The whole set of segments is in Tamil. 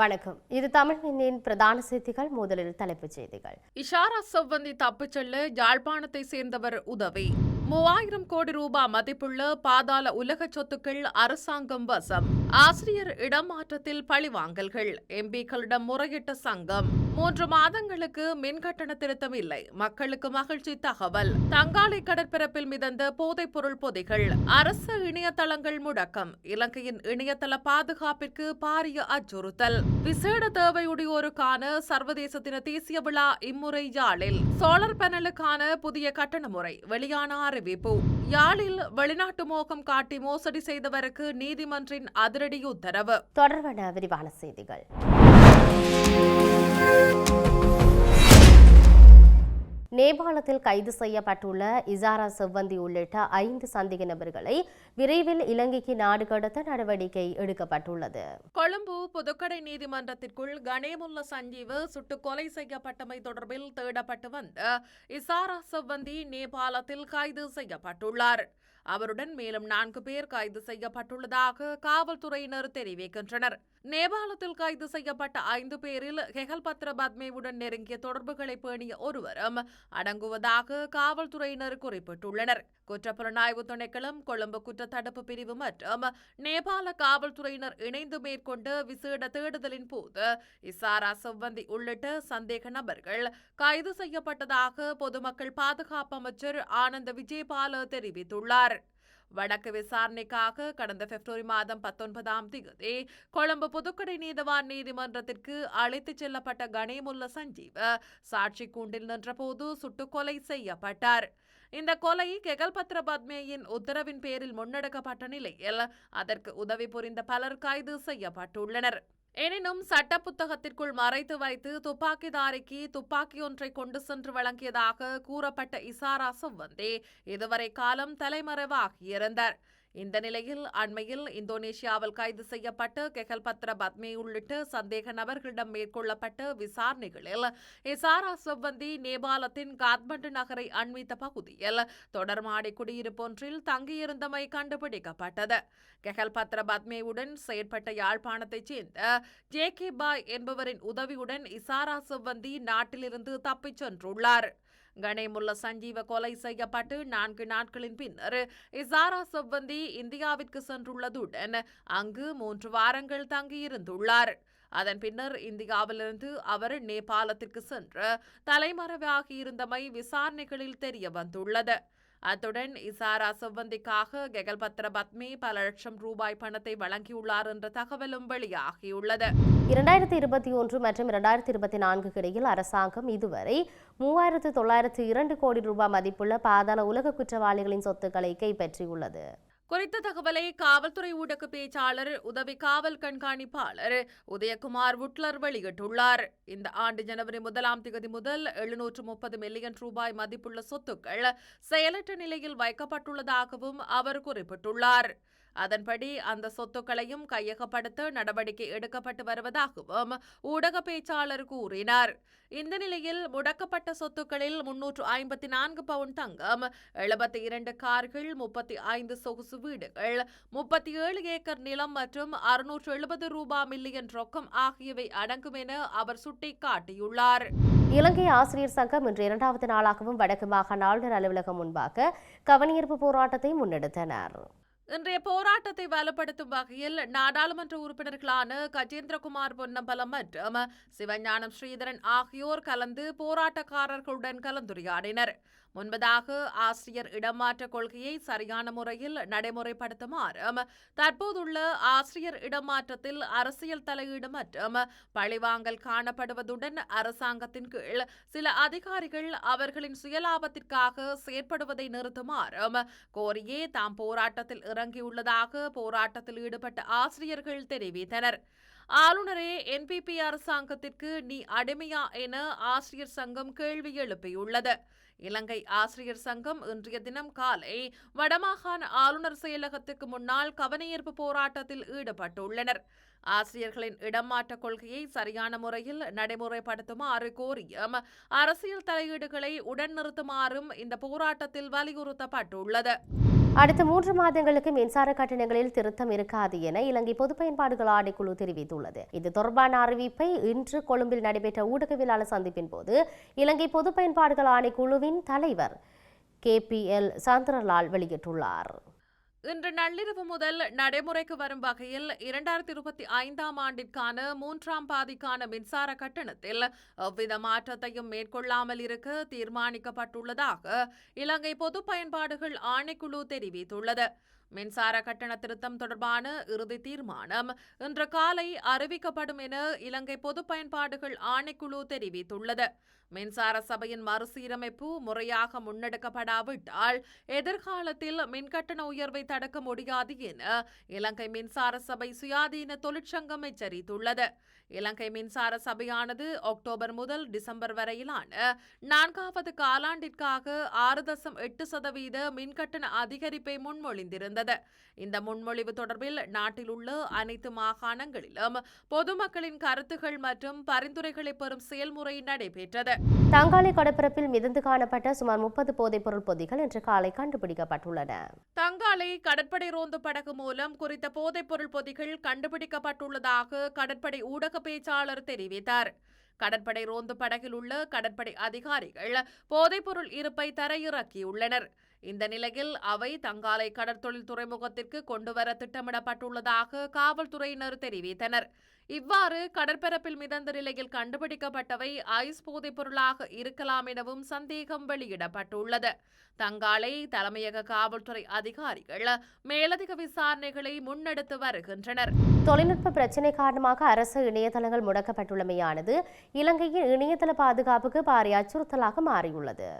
வணக்கம். இது தமிழ் இந்தியின் பிரதான செய்திகள். முதலில் தலைப்புச் செய்திகள். இஷாரா செவ்வந்தி தப்பிச் செல்ல யாழ்ப்பாணத்தை சேர்ந்தவர் உதவி. மூவாயிரம் கோடி ரூபாய் மதிப்புள்ள பாதாள உலக சொத்துக்கள் அரசாங்கம் வசம். ஆசிரியர் இடமாற்றத்தில் பழிவாங்கல்கள். எம்பிக்களிடம் முறையிட்ட சங்கம். மூன்று மாதங்களுக்கு மின் கட்டண திருத்தம் இல்லை. மக்களுக்கு மகிழ்ச்சி தகவல். தங்காலை கடற்பரப்பில் மிதந்த போதைப் பொருள் பொதிகள் அரசு இணையதளங்கள் முடக்கம் இலங்கையின் இணையதள பாதுகாப்பிற்கு பாரிய அச்சுறுத்தல். விசேட தேவையுடையோருக்கான சர்வதேச தின தேசிய விழா இம்முறை யாழில். சோலார் பேனலுக்கான புதிய கட்டண முறை வெளியான அறிவிப்பு. யாழில் வெளிநாட்டு மோகம் காட்டி மோசடி செய்தவருக்கு நீதிமன்றின் அதிரடி உத்தரவு. தொடர்பான விரிவான செய்திகள். நேபாளத்தில் கைது செய்யப்பட்டுள்ள இசாரா செவ்வந்தி உள்ளிட்ட ஐந்து சந்தேக நபர்களை விரைவில் இலங்கைக்கு நாடு கடத்த நடவடிக்கை எடுக்கப்பட்டுள்ளது. கொழும்பு புதுக்கடை நீதிமன்றத்திற்குள் கணேமுல்ல சஞ்சீவு சுட்டுக் கொலை செய்யப்பட்டமை தொடர்பில் தேடப்பட்டு வந்த இசாரா செவ்வந்தி நேபாளத்தில் கைது செய்யப்பட்டுள்ளார். அவருடன் மேலும் நான்கு பேர் கைது செய்யப்பட்டுள்ளதாக காவல்துறையினர் தெரிவிக்கின்றனர். நேபாளத்தில் கைது செய்யப்பட்ட ஐந்து பேரில் ஹெகல்பத்ர பத்மேவுடன் நெருங்கிய தொடர்புகளை பேணிய ஒருவரும் அடங்குவதாக காவல்துறையினர் குறிப்பிட்டுள்ளனர். குற்றப்புலனாய்வு திணைக்களம் கொழும்பு குற்றத்தடுப்பு பிரிவு மற்றும் நேபாள காவல்துறையினர் இணைந்து மேற்கொண்ட விசேட தேடுதலின் போது இசாரா செவ்வந்தி உள்ளிட்ட சந்தேக நபர்கள் கைது செய்யப்பட்டதாக பொதுமக்கள் பாதுகாப்பு அமைச்சர் ஆனந்த விஜயபால தெரிவித்துள்ளார். வழக்கு விசாரணைக்காக கடந்த பிப்ரவரி மாதம் பத்தொன்பதாம் தேதி கொழும்பு புதுக்கடை நீதவான் நீதிமன்றத்திற்கு அழைத்துச் செல்லப்பட்ட கணேமுல்ல சஞ்சீவ் சாட்சி கூண்டில் நின்றபோது சுட்டுக்கொலை செய்யப்பட்டார். இந்த கொலை கெகல்பத்ர பத்மேயின் உத்தரவின் பேரில் முன்னெடுக்கப்பட்ட நிலையில் அதற்கு உதவி புரிந்த பலர் கைது செய்யப்பட்டுள்ளனர். எனினும் சட்ட புத்தகத்திற்குள் மறைத்து வைத்து துப்பாக்கிதாரிக்கு துப்பாக்கி ஒன்றை கொண்டு சென்று வழங்கியதாக கூறப்பட்ட இசாரா வந்தே இதுவரை காலம் தலைமறைவாகியிருந்தார் இந்த நிலையில் அண்மையில் இந்தோனேஷியாவில் கைது செய்யப்பட்டு கெகல்பத்ர பத்மே உள்ளிட்ட சந்தேக நபர்களிடம் மேற்கொள்ளப்பட்ட விசாரணைகளில் இசாரா செவ்வந்தி நேபாளத்தின் காத்மண்டு நகரை அண்மித்த பகுதியில் தொடர்மாடி குடியிருப்பொன்றில் தங்கியிருந்தமை கண்டுபிடிக்கப்பட்டது. கெகல்பத்ர பத்மேவுடன் செயற்பட்ட யாழ்ப்பாணத்தைச் சேர்ந்த ஜே கே பாய் என்பவரின் உதவியுடன் இசாரா செவ்வந்தி நாட்டிலிருந்து தப்பிச் சென்றுள்ளார். கணேமுல்ல சஞ்சீவ கொலை செய்யப்பட்டு நான்கு நாட்களின் பின்னர் இசாரா செவ்வந்தி இந்தியாவிற்கு சென்றுள்ளதுடன் அங்கு மூன்று வாரங்கள் தங்கியிருந்துள்ளார். அதன் பின்னர் இந்தியாவிலிருந்து அவர் நேபாளத்திற்கு சென்று தலைமறைவாகியிருந்தமை விசாரணைகளில் தெரிய வந்துள்ளது அத்துடன் இசாரா செவ்வந்திக்காக கெகல்பத்ர பத்மி பல லட்சம் ரூபாய் பணத்தை வழங்கியுள்ளார் என்ற தகவலும் வெளியாகியுள்ளது. இரண்டாயிரத்தி இருபத்தி ஒன்று மற்றும் இரண்டாயிரத்தி இருபத்தி நான்குக்கு இடையில் அரசாங்கம் இதுவரை மூவாயிரத்து தொள்ளாயிரத்து இரண்டு கோடி ரூபாய் மதிப்புள்ள பாதாள உலக குற்றவாளிகளின் சொத்துக்களை கைப்பற்றியுள்ளது. குறித்த தகவலை காவல்துறை ஊடக பேச்சாளர் உதவி காவல் கண்காணிப்பாளர் உதயகுமார் உட்லர் வெளியிட்டுள்ளார். இந்த ஆண்டு ஜனவரி முதலாம் தேதி முதல் எழுநூற்று முப்பது மில்லியன் ரூபாய் மதிப்புள்ள சொத்துக்கள் செயலற்ற நிலையில் வைக்கப்பட்டுள்ளதாகவும் அவர் குறிப்பிட்டுள்ளார். அதன்படி அந்த சொத்துக்களையும் கையகப்படுத்த நடவடிக்கை எடுக்கப்பட்டு வருவதாகவும் ஊடக பேச்சாளர் கூறினார். இந்த நிலையில் முடக்கப்பட்ட சொத்துக்களில் முன்னூற்று ஐம்பத்தி நான்கு பவுன் தங்கம் எழுபத்தி இரண்டு கார்கள் முப்பத்தி ஐந்து சொகுசு வீடுகள் முப்பத்தி ஏழு ஏக்கர் நிலம் மற்றும் அறுநூற்று எழுபது ரூபாய் மில்லியன் ரொக்கம் ஆகியவை அடங்கும் என அவர் சுட்டிக்காட்டியுள்ளார். இலங்கை ஆசிரியர் சங்கம் இன்று இரண்டாவது நாளாகவும் வடக்கு மாகாண ஆளுநர் அலுவலகம் முன்பாக கவனியீர்ப்பு போராட்டத்தை முன்னெடுத்தனர். இன்றைய போராட்டத்தை வலுப்படுத்தும் வகையில் நாடாளுமன்ற உறுப்பினர்களான கஜேந்திரகுமார் பொன்னம்பலம் மற்றும் சிவஞானம் ஸ்ரீதரன் ஆகியோர் கலந்து போராட்டக்காரர்களுடன் கலந்துரையாடினர். முன்பதாக ஆசிரியர் இடமாற்ற கொள்கையை சரியான முறையில் நடைமுறைப்படுத்துமாறும் தற்போதுள்ள ஆசிரியர் இடமாற்றத்தில் அரசியல் தலையீடு மற்றும் பழிவாங்கல் காணப்படுவதுடன் அரசாங்கத்தின் கீழ் சில அதிகாரிகள் அவர்களின் சுயலாபத்திற்காக செயற்படுவதை நிறுத்துமாறும் கோரியே தாம் போராட்டத்தில் இறங்கியுள்ளதாக போராட்டத்தில் ஈடுபட்ட ஆசிரியர்கள் தெரிவித்தனர். ஆளுநரே என்பிபி அரசாங்கத்திற்கு நீ அடிமையா என ஆசிரியர் சங்கம் கேள்வி எழுப்பியுள்ளது. இலங்கை ஆசிரியர் சங்கம் இன்றைய தினம் காலை வடமாகாண ஆளுநர் செயலகத்துக்கு முன்னால் கவனஈர்ப்பு போராட்டத்தில் ஈடுபட்டுள்ளனர். ஆசிரியர்களின் இடமாற்ற கொள்கையை சரியான முறையில் நடைமுறைப்படுத்துமாறு கோரியும் அரசியல் தலையீடுகளை உடன் நிறுத்துமாறும் இந்த போராட்டத்தில் வலியுறுத்தப்பட்டுள்ளது. அடுத்த மூன்று மாதங்களுக்கு மின்சார கட்டணங்களில் திருத்தம் இருக்காது என இலங்கை பொது பயன்பாடுகள் ஆணைக்குழு தெரிவித்துள்ளது. இது தொடர்பான அறிவிப்பை இன்று கொழும்பில் நடைபெற்ற ஊடகவியலாளர் சந்திப்பின் போது இலங்கை பொது பயன்பாடுகள் ஆணைக்குழுவின் தலைவர் கே பி எல் சந்திரலால் வெளியிட்டுள்ளார். இன்று நள்ளிரவு முதல் நடைமுறைக்கு வரும் வகையில் இரண்டாயிரத்தி இருபத்தி ஐந்தாம் ஆண்டிற்கான மூன்றாம் பாதிக்கான மின்சார கட்டணத்தில் எவ்வித மாற்றத்தையும் மேற்கொள்ளாமல் இருக்க தீர்மானிக்கப்பட்டுள்ளதாக இலங்கை பொது பயன்பாடுகள் ஆணைக்குழு தெரிவித்துள்ளது. மின்சார கட்டண திருத்தம் தொடர்பான இறுதி தீர்மானம் இன்று காலை அறிவிக்கப்படும் என இலங்கை பொது பயன்பாடுகள் ஆணைக்குழு தெரிவித்துள்ளது. மின்சார சபையின் மறுசீரமைப்பு முறையாக முன்னெடுக்கப்படாவிட்டால் எதிர்காலத்தில் மின்கட்டண உயர்வை தடுக்க முடியாது என இலங்கை மின்சார சபை சுயாதீன தொழிற்சங்கம் எச்சரித்துள்ளது. இலங்கை மின்சார சபையானது அக்டோபர் முதல் டிசம்பர் வரையிலான நான்காவது காலாண்டிற்காக ஆறு தசம் எட்டு சதவீத மின்கட்டண அதிகரிப்பை முன்மொழிந்திருந்தது. இந்த முன்மொழிவு தொடர்பில் நாட்டில் உள்ள அனைத்து மாகாணங்களிலும் பொதுமக்களின் கருத்துகள் மற்றும் பரிந்துரைகளை பெறும் செயல்முறை நடைபெற்றது. தங்காலை கடற்பரப்பில் மிதந்து காணப்பட்ட சுமார் முப்பது போதைப்பொருள் பொதிகள் இன்று காலை கண்டுபிடிக்கப்பட்டுள்ளன. தங்காலை கடற்படை ரோந்து படகு மூலம் குறித்த போதைப்பொருள் பொதிகள் கண்டுபிடிக்கப்பட்டுள்ளதாக கடற்படை ஊடக பேச்சாளர் தெரிவித்தார். கடற்படை ரோந்து படகில் உள்ள கடற்படை அதிகாரிகள் போதைப்பொருள் இருப்பை தரையிறக்கியுள்ளனர். இந்த நிலையில் அவை தங்காலை கடற்தொழில் துறைமுகத்திற்கு கொண்டுவர திட்டமிடப்பட்டுள்ளதாக காவல்துறையினர் தெரிவித்தனர். இவ்வாறு கடற்பரப்பில் மிதந்த நிலையில் கண்டுபிடிக்கப்பட்டவை ஐஸ் போதைப் பொருளாக இருக்கலாம் எனவும் சந்தேகம் வெளியிடப்பட்டுள்ளது. தங்காலை தலைமையக காவல்துறை அதிகாரிகள் மேலதிக விசாரணைகளை முன்னெடுத்து வருகின்றனர். தொழில்நுட்ப பிரச்சினை காரணமாக அரசு இணையதளங்கள் முடக்கப்பட்டுள்ளமையானது இலங்கையின் இணையதள பாதுகாப்புக்கு பாரிய அச்சுறுத்தலாக மாறியுள்ளது.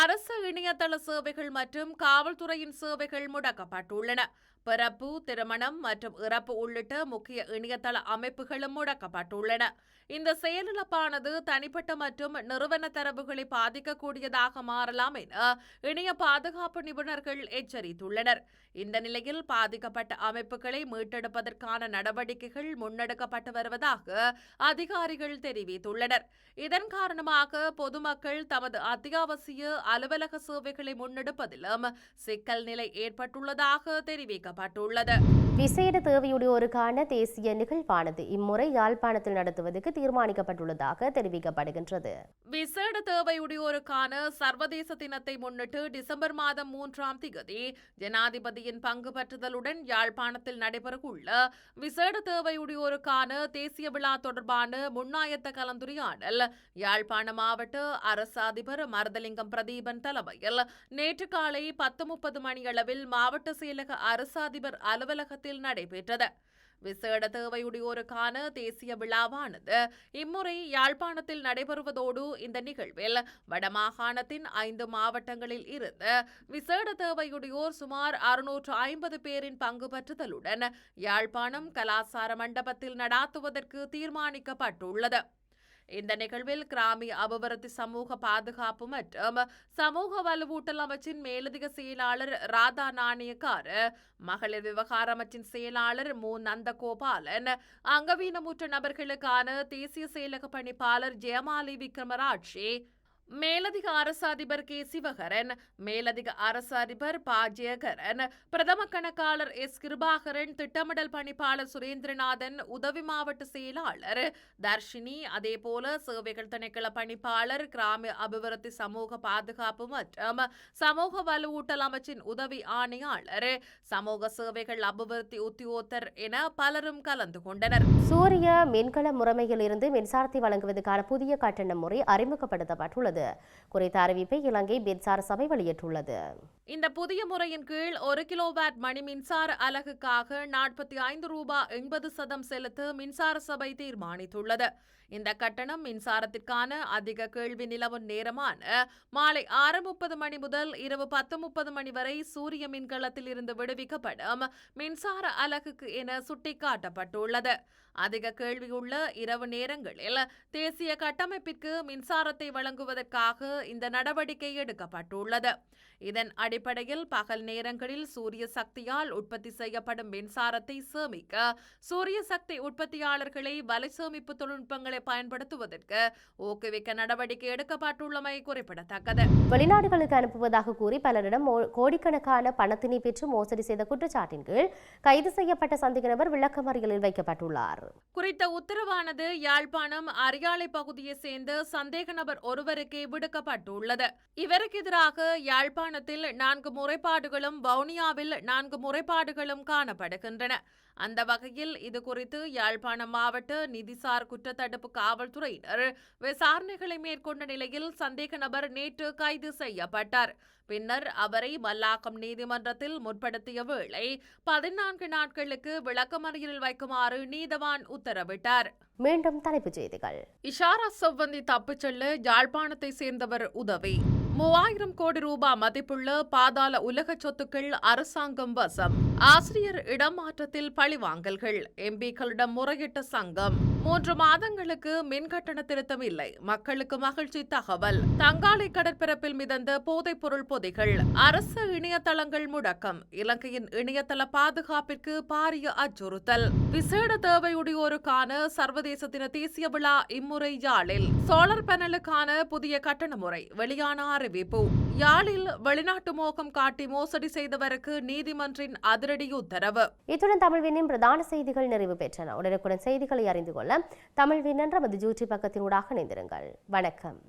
அரசு இணையதள சேவைகள் மற்றும் காவல்துறையின் சேவைகள் முடக்கப்பட்டுள்ளன. பிறப்பு திருமணம் மற்றும் இறப்பு உள்ளிட்ட முக்கிய இணையதள அமைப்புகளும் முடக்கப்பட்டுள்ளன. இந்த செயலிழப்பானது தனிப்பட்ட மற்றும் நிறுவன தரவுகளை பாதிக்கக்கூடியதாக மாறலாம் என இணைய பாதுகாப்பு நிபுணர்கள் எச்சரித்துள்ளனர். இந்த நிலையில் பாதிக்கப்பட்ட அமைப்புகளை மீட்டெடுப்பதற்கான நடவடிக்கைகள் முன்னெடுக்கப்பட்டு வருவதாக அதிகாரிகள் தெரிவித்துள்ளனர். இதன் காரணமாக பொதுமக்கள் தமது அத்தியாவசிய அலுவலக சேவைகளை முன்னெடுப்பதிலும் சிக்கல் நிலை ஏற்பட்டுள்ளதாக தெரிவிக்கப்பட்டுள்ளது விசேட தேவையுடையோருக்கான தேசிய நிகழ்வானது இம்முறை யாழ்ப்பாணத்தில் நடத்துவதற்கு தீர்மானிக்கப்பட்டுள்ளதாக தெரிவிக்கப்படுகின்றது. விசேட தேவையுடையோருக்கான சர்வதேச தினத்தை முன்னிட்டு டிசம்பர் மாதம் மூன்றாம் திகதி ஜனாதிபதியின் பங்கு பற்றுதலுடன் யாழ்ப்பாணத்தில் நடைபெறவுள்ள விசேட தேவையுடையோருக்கான தேசிய விழா தொடர்பான முன்னாயத்த கலந்துரையாடல் யாழ்ப்பாண மாவட்ட அரசு அதிபர் மருதலிங்கம் பிரதீபன் தலைமையில் நேற்று காலை பத்து முப்பது மணியளவில் மாவட்ட செயலக அரசு அதிபர் அலுவலகத்தில் நடைபெற்றது. விசேட தேவையுடையோருக்கான தேசிய விழாவானது இம்முறை யாழ்ப்பாணத்தில் நடைபெறுவதோடு இந்த நிகழ்வில் வடமாகாணத்தின் ஐந்து மாவட்டங்களில் இருந்து விசேட தேவையுடையோர் சுமார் அறுநூற்று ஐம்பது பேரின் பங்கு பெற்றுதலுடன் யாழ்ப்பாணம் கலாசார மண்டபத்தில் நடாத்துவதற்கு தீர்மானிக்கப்பட்டுள்ளது. இந்த நிகழ்வில் கிராமிய அபிவிருத்தி சமூக பாதுகாப்பு மற்றும் சமூக வலுவூட்டல் அமைச்சின் மேலதிக செயலாளர் ராதா நாணயக்கார் மகளிர் விவகார அமைச்சின் செயலாளர் மு. நந்தகோபாலன் அங்கவீனமுற்ற நபர்களுக்கான தேசிய செயலக பணிப்பாளர் ஜெயமாலி விக்ரமராட்சி மேலதிக அரசு அதிபர் கே. சிவகரன் மேலதிக அரசு அதிபர் ப. ஜெயகரன் பிரதம கணக்காளர் எஸ். கிருபாகரன் திட்டமிடல் பணிப்பாளர் சுரேந்திரநாதன் உதவி மாவட்ட செயலாளர் தர்ஷினி அதேபோல சேவைகள் திணைக்கள பணிப்பாளர் கிராம அபிவிருத்தி சமூக பாதுகாப்பு மற்றும் சமூக வலுவூட்டல் அமைச்சின் உதவி ஆணையாளர் சமூக சேவைகள் அபிவிருத்தி உத்தியோத்தர் என பலரும் கலந்து கொண்டனர். சூரிய மின்கல முறைமையில் இருந்து மின்சாரத்தை வழங்குவதற்கான புதிய கட்டண முறை அறிமுகப்படுத்தப்பட்டுள்ளது. உள்ளது. குறித்த அறிவிப்பை இலங்கை மின்சார சபை வெளியிட்டுள்ளது. இந்த புதிய முறையின் கீழ் ஒரு கிலோவாட் மணி மின்சார அலகுக்காக நாற்பத்தி ஐந்து ரூபாய் எண்பது சதம் செலுத்த மின்சார சபை தீர்மானித்துள்ளது. இந்த கட்டணம் மின்சாரத்திற்கான அதிக கேள்வி நிலவும் நேரமான மாலை ஆறு முப்பது மணி முதல் இரவு பத்து முப்பது மணி வரை சூரிய மின்கலத்தில் இருந்து விடுவிக்கப்படும் மின்சார அலகுக்கு என சுட்டிக்காட்டப்பட்டுள்ளது. அதிக கேள்வியுள்ள இரவு நேரங்களில் தேசிய கட்டமைப்பிற்கு மின்சாரத்தை வழங்குவதற்காக இந்த நடவடிக்கை எடுக்கப்பட்டுள்ளது. இதன் அடிப்படையில் பகல் நேரங்களில் சூரிய சக்தியால் உற்பத்தி செய்யப்படும் மின்சாரத்தை சேமிக்க சூரிய சக்தி உற்பத்தியாளர்களை வலை சேமிப்பு தொழில்நுட்பங்களை பயன்படுத்துவதற்கு ஊக்குவிக்க நடவடிக்கை எடுக்கப்பட்டுள்ளமை குறிப்பிடத்தக்கது. வெளிநாடுகளுக்கு அனுப்புவதாக கூறி பலரிடம் கோடிக்கணக்கான பணத்தினை பெற்று மோசடி செய்த குற்றச்சாட்டின் கீழ் கைது செய்யப்பட்ட சந்தேக நபர் விளக்கமறியலில் வைக்கப்பட்டுள்ளார். குறித்த உத்தரவானது யாழ்ப்பாணம் அரியாலை பகுதியை சேர்ந்த சந்தேக நபர் ஒருவருக்கே விடுக்கப்பட்டுள்ளது. இவருக்கு எதிராக யாழ்ப்பாணத்தில் நான்கு முறைப்பாடுகளும் வவுனியாவில் நான்கு முறைப்பாடுகளும் காணப்படுகின்றன. அந்த வகையில் இது குறித்து யாழ்ப்பாணம் மாவட்ட நிதிசார் குற்றத்தடுப்பு காவல்துறையினர் விசாரணைகளை மேற்கொண்ட நிலையில் சந்தேக நபர் நேற்று கைது செய்யப்பட்டார். பின்னர் அவரை மல்லாக்கம் நீதிமன்றத்தில் முற்படுத்திய வேளை பதினான்கு நாட்களுக்கு விளக்கமறியலில் வைக்குமாறு நீதவான் உத்தரவிட்டார். மீண்டும் தலைப்புச் செய்திகள். இஷாரா செவ்வந்தி தப்பிச் செல்ல யாழ்ப்பாணத்தை சேர்ந்தவர் உதவி. மூவாயிரம் கோடி ரூபாய் மதிப்புள்ள பாதாள உலக சொத்துக்கள் அரசாங்கம் வசம். ஆசிரியர் இடமாற்றத்தில் பழிவாங்கல்கள். எம்பிக்களிடம் முறையிட்ட சங்கம். மூன்று மாதங்களுக்கு மின் கட்டண திருத்தம் இல்லை. மக்களுக்கு மகிழ்ச்சி தகவல். தங்காலை கடற்பரப்பில் மிதந்த போதைப் பொருள் பொதிகள். அரசு இணையதளங்கள் முடக்கம். இலங்கையின் இணையதள பாதுகாப்பிற்கு பாரிய அச்சுறுத்தல். விசேட தேவையுடையோருக்கான சர்வதேச தின தேசிய விழா இம்முறை யாழில். சோலார் பேனலுக்கான புதிய கட்டண முறை. வெளியான அறிவிப்பு. யாழில் வெளிநாட்டு மோகம் காட்டி மோசடி செய்தவருக்கு நீதிமன்றின் அதிரடி உத்தரவு. இத்துடன் தமிழ்வினின் பிரதான செய்திகள் நிறைவு பெற்றன. உடனுக்குடன் செய்திகளை அறிந்து கொள்ள தமிழ்வின் என்ற நமது யூடியூப் பக்கத்தினூடாக இணைந்திருங்கள். வணக்கம்.